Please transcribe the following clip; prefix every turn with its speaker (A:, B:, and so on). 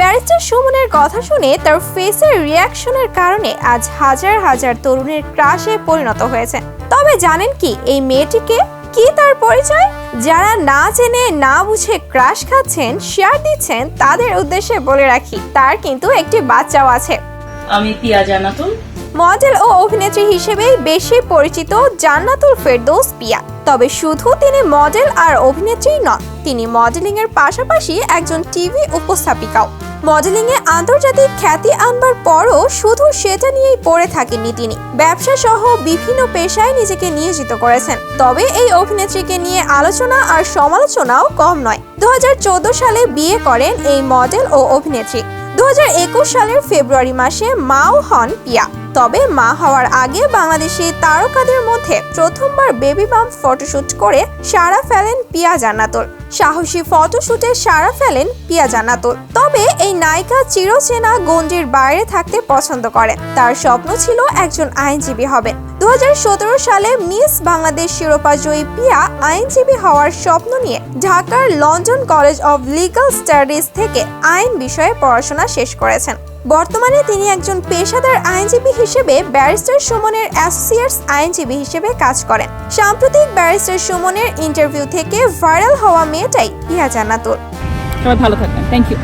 A: Barrister সুমনের কথা শুনে তার ফেসের রিয়াকশনের কারণে আজ হাজার হাজার তরুণের ক্রাশে পরিণত হয়েছে। তবে জানেন কি, এই মেয়েটিকে কি তার পরিচয়? যারা না জেনে, না বুঝে ক্রাশ খাচ্ছেন শেয়ার দিচ্ছেন, তাদের উদ্দেশ্যে বলে রাখি, তার কিন্তু একটি বাচ্চাও আছে।
B: আমি পিয়া জানাতুল
A: মডেল ও অভিনেত্রী হিসেবেই বেশি পরিচিত জান্নাতুল ফেরদৌস পিয়া। তবে শুধু তিনি মডেল আর অভিনেত্রী নন, তিনি মডেলিং এর পাশাপাশি একজন টিভি উপস্থাপিকাও। মডেলিং এ আন্তর্জাতিক খ্যাতি আনবার পরও শুধু সেটা নিয়েই পড়ে থাকেননি তিনি। ব্যবসা সহ বিভিন্ন পেশায় নিজেকে নিয়োজিত করেছেন। তবে এই অভিনেত্রীকে নিয়ে আলোচনা আর সমালোচনাও কম নয়। দু সালে বিয়ে করেন এই মডেল ও অভিনেত্রী। দু হাজার একুশ সালের ফেব্রুয়ারি মাসে মাও হন পিয়া। তবে মা হওয়ার আগে বাংলাদেশি তারকাদের মধ্যে প্রথমবার বেবি বাম ফটোশুট করে সারা ফেলেন পিয়া জান্নাতুল। সাহসী ফটোশুটে সারা ফেলেন পিয়া জান্নাতুল। তবে এই নায়িকা চিরচেনা গণ্ডির বাইরে থাকতে পছন্দ করেন। তার স্বপ্ন ছিল একজন আইনজীবী হবেন। দু সালে মিস বাংলাদেশ শিরোপা জয়ী পিয়া আইনজীবী হওয়ার স্বপ্ন নিয়ে ঢাকার London College of Legal Studies থেকে আইন বিষয়ে পড়াশোনা শেষ করেছেন। বর্তমানে তিনি একজন পেশাদার আইনজীবী হিসেবে ব্যারিস্টার সুমনের অ্যাসোসিয়েটস আইনজীবী হিসেবে কাজ করেন। সাম্প্রতিক ব্যারিস্টার সুমনের ইন্টারভিউ থেকে ভাইরাল হওয়া মেয়েটাই ইহা জান্নাতুল।
C: ভালো থাকবেন। Thank you